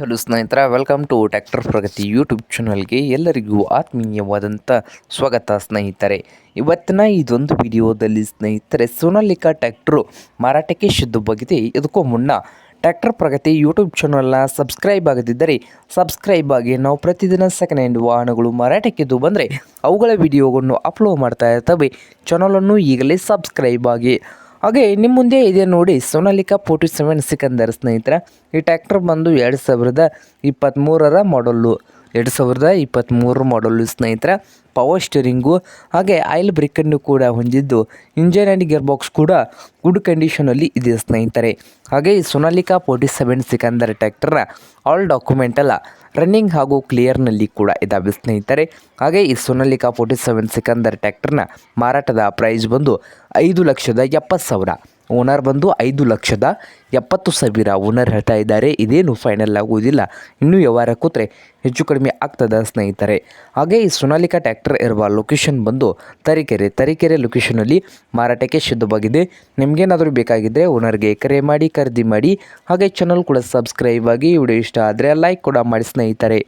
Hello ಸ್ನೇಹಿತರ welcome to tractor Pragati YouTube ಚಾನಲ್ಗೆ ಎಲ್ಲರಿಗೂ ಆತ್ಮೀಯವಾದಂಥ ಸ್ವಾಗತ ಸ್ನೇಹಿತರೆ. ಇವತ್ತಿನ ಇದೊಂದು ವಿಡಿಯೋದಲ್ಲಿ ಸ್ನೇಹಿತರೆ, ಸೋನಾಲಿಕಾ ಟ್ಯಾಕ್ಟ್ರು ಮಾರಾಟಕ್ಕೆ ಶುದ್ಧವಾಗಿದೆ. ಇದಕ್ಕೂ ಮುನ್ನ ಟ್ಯಾಕ್ಟರ್ ಪ್ರಗತಿ ಯೂಟ್ಯೂಬ್ ಚಾನಲ್ನ ಸಬ್ಸ್ಕ್ರೈಬ್ ಆಗದಿದ್ದರೆ ಸಬ್ಸ್ಕ್ರೈಬ್ ಆಗಿ ನಾವು ಪ್ರತಿದಿನ ಸೆಕೆಂಡ್ ಹ್ಯಾಂಡ್ ವಾಹನಗಳು ಮಾರಾಟಕ್ಕಿದ್ದು ಬಂದರೆ, ಅವುಗಳ ವಿಡಿಯೋಗಳನ್ನು ಅಪ್ಲೋಡ್ ಮಾಡ್ತಾ ಇರ್ತವೆ. ಚಾನಲನ್ನು ಈಗಲೇ ಸಬ್ಸ್ಕ್ರೈಬ್ ಆಗಿ. ಹಾಗೆ ನಿಮ್ಮ ಮುಂದೆ ಇದೆ ನೋಡಿ ಸೋನಾಲಿಕಾ ಫೋರ್ಟಿ ಸೆವೆನ್ ಸಿಕಂದರ್ ಸ್ನೇಹಿತರ. ಈ ಟ್ಯಾಕ್ಟರ್ ಬಂದು ಎರಡು ಸಾವಿರದ ಇಪ್ಪತ್ತ್ಮೂರರ ಮಾಡಲ್ಲು ಎರಡು ಸಾವಿರದ ಇಪ್ಪತ್ತ್ಮೂರು ಮಾಡಲು ಸ್ನೇಹಿತರ ಪವರ್ ಸ್ಟೀರಿಂಗು ಹಾಗೆ ಆಯಿಲ್ ಬ್ರೇಕನ್ನು ಕೂಡ ಹೊಂದಿದ್ದು ಇಂಜನ್ ಆ್ಯಂಡ್ ಗಿಯರ್ ಬಾಕ್ಸ್ ಕೂಡ ಗುಡ್ ಕಂಡೀಷನಲ್ಲಿ ಇದೆ ಸ್ನೇಹಿತರೆ. ಹಾಗೆ ಈ ಸೋನಾಲಿಕಾ ಫೋರ್ಟಿ ಸೆವೆನ್ ಸಿಕಂದರ್ ಟ್ರ್ಯಾಕ್ಟರ್ನ ಆಲ್ ಡಾಕ್ಯುಮೆಂಟ್ ಎಲ್ಲ ರನ್ನಿಂಗ್ ಹಾಗೂ ಕ್ಲಿಯರ್ನಲ್ಲಿ ಕೂಡ ಇದ್ದಾವೆ ಸ್ನೇಹಿತರೆ. ಹಾಗೆ ಈ ಸೋನಾಲಿಕಾ ಫೋರ್ಟಿ ಸೆವೆನ್ ಸಿಕಂದರ್ ಟ್ರ್ಯಾಕ್ಟರ್ನ ಮಾರಾಟದ ಪ್ರೈಸ್ ಬಂದು ಐದು ಲಕ್ಷದ ಎಪ್ಪತ್ತು ಸಾವಿರ. ಓನರ್ ಬಂದು ಐದು ಲಕ್ಷದ ಎಪ್ಪತ್ತು ಸಾವಿರ ಓನರ್ ಹೇಳ್ತಾ ಇದ್ದಾರೆ. ಇದೇನು ಫೈನಲ್ ಆಗುವುದಿಲ್ಲ ಇನ್ನೂ ವ್ಯವಹಾರ ಕೂತ್ರೆ ಹೆಚ್ಚು ಕಡಿಮೆ ಆಗ್ತದ ಸ್ನೇಹಿತರೆ. ಹಾಗೆ ಈ ಸೋನಾಲಿಕಾ ಟ್ಯಾಕ್ಟರ್ ಇರುವ ಲೊಕೇಶನ್ ಬಂದು ತರೀಕೆರೆ ತರೀಕೆರೆ ಲೊಕೇಶನಲ್ಲಿ ಮಾರಾಟಕ್ಕೆ ಶುದ್ಧವಾಗಿದೆ ನಿಮಗೇನಾದರೂ ಬೇಕಾಗಿದ್ದರೆ ಓನರ್ಗೆ ಕರೆ ಮಾಡಿ, ಖರೀದಿ ಮಾಡಿ, ಹಾಗೆ ಚಾನಲ್ ಕೂಡ ಸಬ್ಸ್ಕ್ರೈಬ್ ಆಗಿ ವಿಡಿಯೋ ಇಷ್ಟ ಆದರೆ ಲೈಕ್ ಕೂಡ ಮಾಡಿ ಸ್ನೇಹಿತರೆ.